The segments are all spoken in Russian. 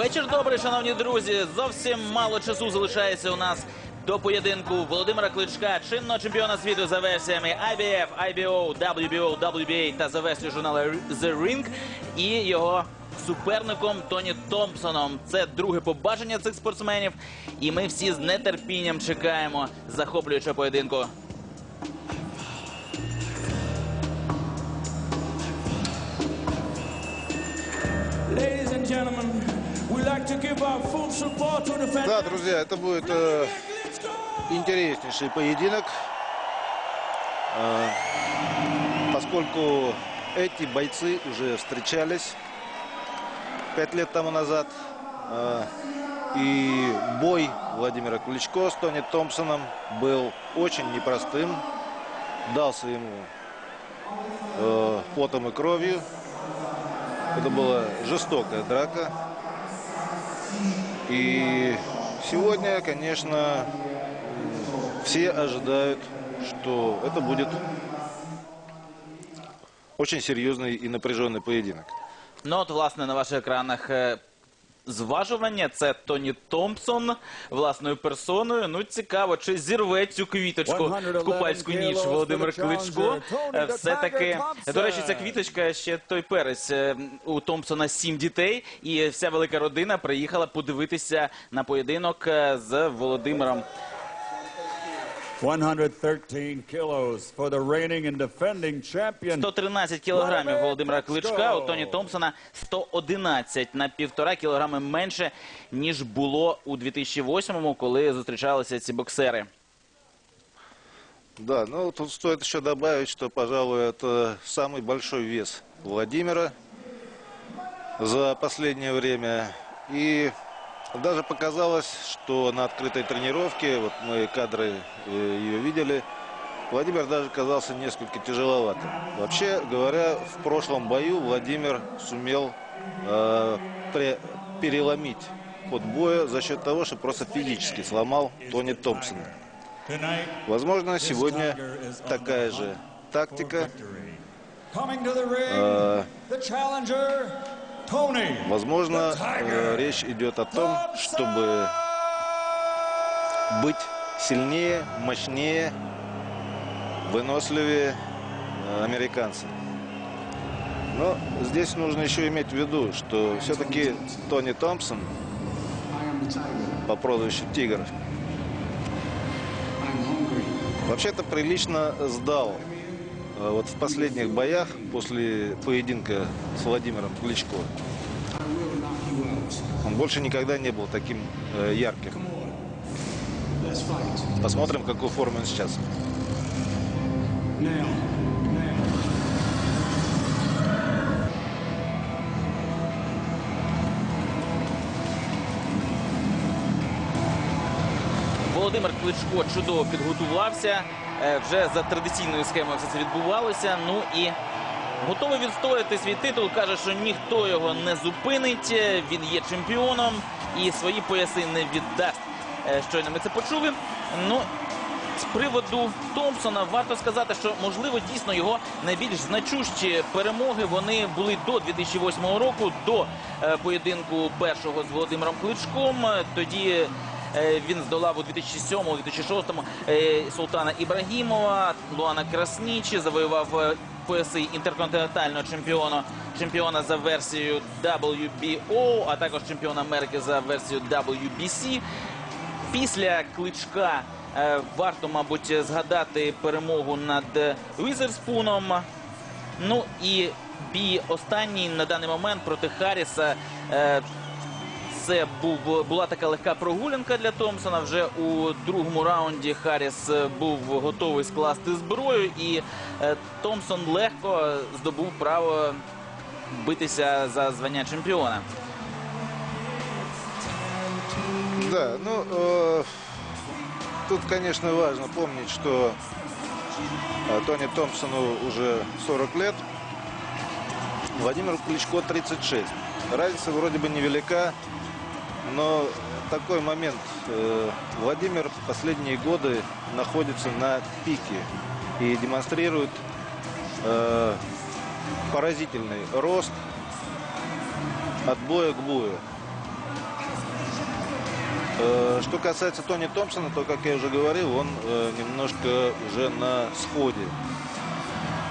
Вечір добрий, шановні друзі. Зовсім мало часу залишається у нас до поєдинку Володимира Кличка, чинного чемпіона світу за версіями IBF, IBO, WBO, WBA та за версією журналу The Ring і його суперником Тоні Томпсоном. Це друге побачення цих спортсменів, і ми всі з нетерпінням чекаємо захоплюючого поєдинку. Ladies and gentlemen, Да, друзья, это будет э, интереснейший поединок, Э, поскольку эти бойцы уже встречались пять лет тому назад. Э, и бой Владимира Кличко с Тони Томпсоном был очень непростым. Дался ему э, потом и кровью. Это была жестокая драка. И сегодня, конечно, все ожидают, что это будет очень серьезный и напряженный поединок. Ну от, власне, на ваших екранах е, зважування. Це Тоні Томпсон власною персоною. Ну, цікаво, чи зірве цю квіточку в купальську ніч Володимир Кличко. Е, Все-таки, до речі, ця квіточка ще той перець. Е, У Томпсона сім дітей, і вся велика родина приїхала подивитися на поєдинок е, з Володимиром 113 кілограмів Володимира Кличка, у Тоні Томпсона 111 на півтора кілограми менше, ніж було у 2008-му, коли зустрічалися ці боксери. Да, ну тут стоит еще добавить, что, пожалуй, это самый большой вес Владимира за последнее время. И даже показалось, что на открытой тренировке, вот мы кадры э, ее видели, Владимир даже казался несколько тяжеловатым. Вообще говоря, в прошлом бою Владимир сумел э, пре- переломить ход боя за счет того, что просто физически сломал Тони Томпсона. Возможно, сегодня такая же тактика. Э, Tony. Возможно, э, речь идет о том, чтобы быть сильнее, мощнее, выносливее э, американца. Но здесь нужно еще иметь в виду, что все-таки Тони Томпсон по прозвищу Тигр вообще-то прилично сдал вот в последних боях после поединка с Владимиром Кличко. Он больше никогда не был таким э, ярким. Посмотрим, в какой форме он сейчас. Володимир Кличко чудово підготувався. Е, Вже за традиційною схемою все це відбувалося. Ну і готовий відстояти свій титул. Каже, що ніхто його не зупинить. Е, Він є чемпіоном і свої пояси не віддасть. Е, Щойно ми це почули. Ну, з приводу Томпсона варто сказати, що можливо дійсно його найбільш значущі перемоги вони були до 2008 року, до поєдинку першого з Володимиром Кличком. Тоді він здолав у 2007-2006 е, Султана Ібрагімова, Луана Краснічі, завоював е, пояси інтерконтинентального чемпіона, чемпіона за версією WBO, а також чемпіона Америки за версією WBC. Після кличка е, варто, мабуть, згадати перемогу над е, Візерспуном. Ну і бій останній на даний момент проти Харріса е, Це був, була така легка прогулянка для Томпсона. Вже у другому раунді Харріс е, був готовий скласти зброю, і е, Томпсон легко здобув право битися за звання чемпіона. Да, ну, э, тут, конечно, важно помнить, что э, Тони Томпсону уже 40 лет, Владимиру Кличко 36. Разница вроде бы невелика, но такой момент. э, Владимир в последние годы находится на пике и демонстрирует э, поразительный рост от боя к бою. Э, Что касается Тони Томпсона, то, как я уже говорил, он немножко уже на сходе.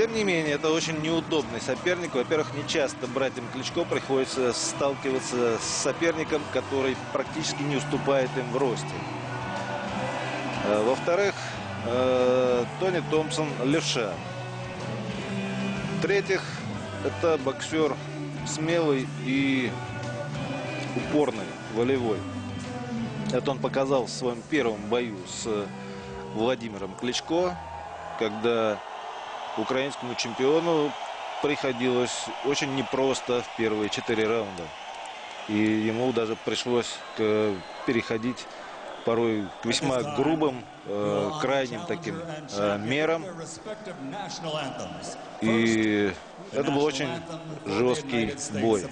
Тем не менее, это очень неудобный соперник. Во-первых, не часто братьям Кличко приходится сталкиваться с соперником, который практически не уступает им в росте. Э, Во-вторых, э, Тони Томпсон левша. В-третьих, это боксер смелый и упорный, волевой. Это он показал в своем первом бою с Владимиром Кличко, когда украинскому чемпиону приходилось очень непросто в первые четыре раунда. И ему даже пришлось к- переходить порой к весьма грубым, э, крайним таким э, мерам. И это был очень жесткий бой.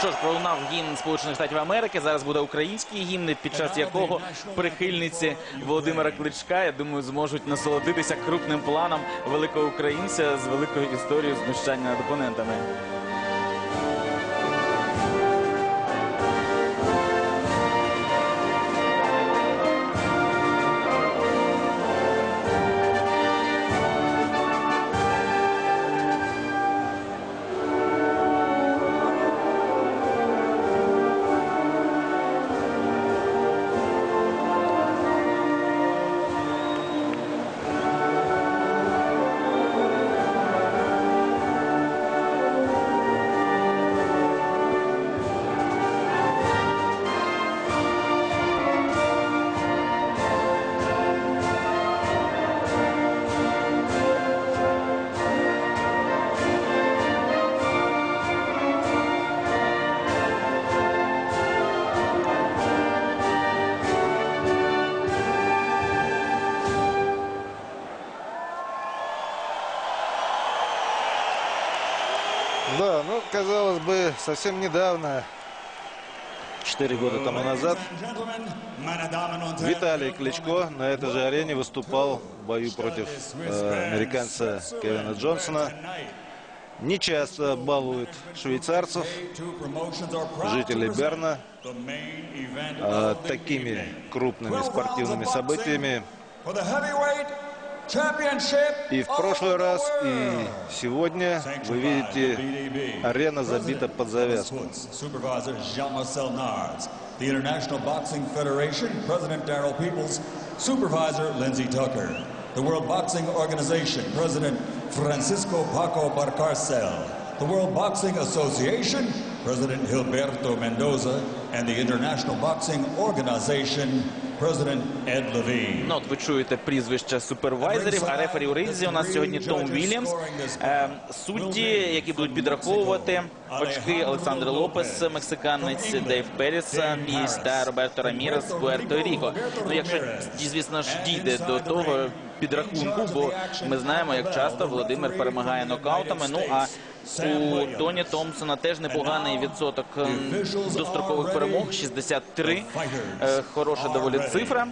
Що ж, пролунав гімн Сполучених Штатів Америки. Зараз буде український гімн, під час якого прихильниці Володимира Кличка, я думаю, зможуть насолодитися крупним планом великого українця з великою історією знущання над опонентами. Совсем недавно, 4 года тому назад, Виталий Кличко на этой же арене выступал в бою против э, американца Кевина Джонсона. Не часто балуют швейцарцев, жителей Берна, э, такими крупными спортивными событиями. И в прошлый раз, и сегодня вы видите, арена забита под завязку. Supervisor Jean-Marcel Nards. The International Boxing Federation, President Darrell Peoples. Supervisor Lindsey Tucker. The World Boxing Organization, President Francisco Paco Barcarcel. The World Boxing Association, President Gilberto Mendoza. And the International Boxing Organization, President Ed Levine. Ну, от ви чуєте прізвища супервайзерів, а рефері у ринзі у нас сьогодні Том Вільямс. Е, судді, які будуть підраховувати очки Олександр Лопес, мексиканець Дейв Періс, міс та Роберто Рамірес з Пуерто-Ріко. Ну, якщо, звісно ж, дійде до того підрахунку, бо ми знаємо, як часто Володимир перемагає нокаутами. Ну, а у Тоні Томпсона теж непоганий відсоток ем, дострокових перемог 63. Е, Хороша доволі цифра.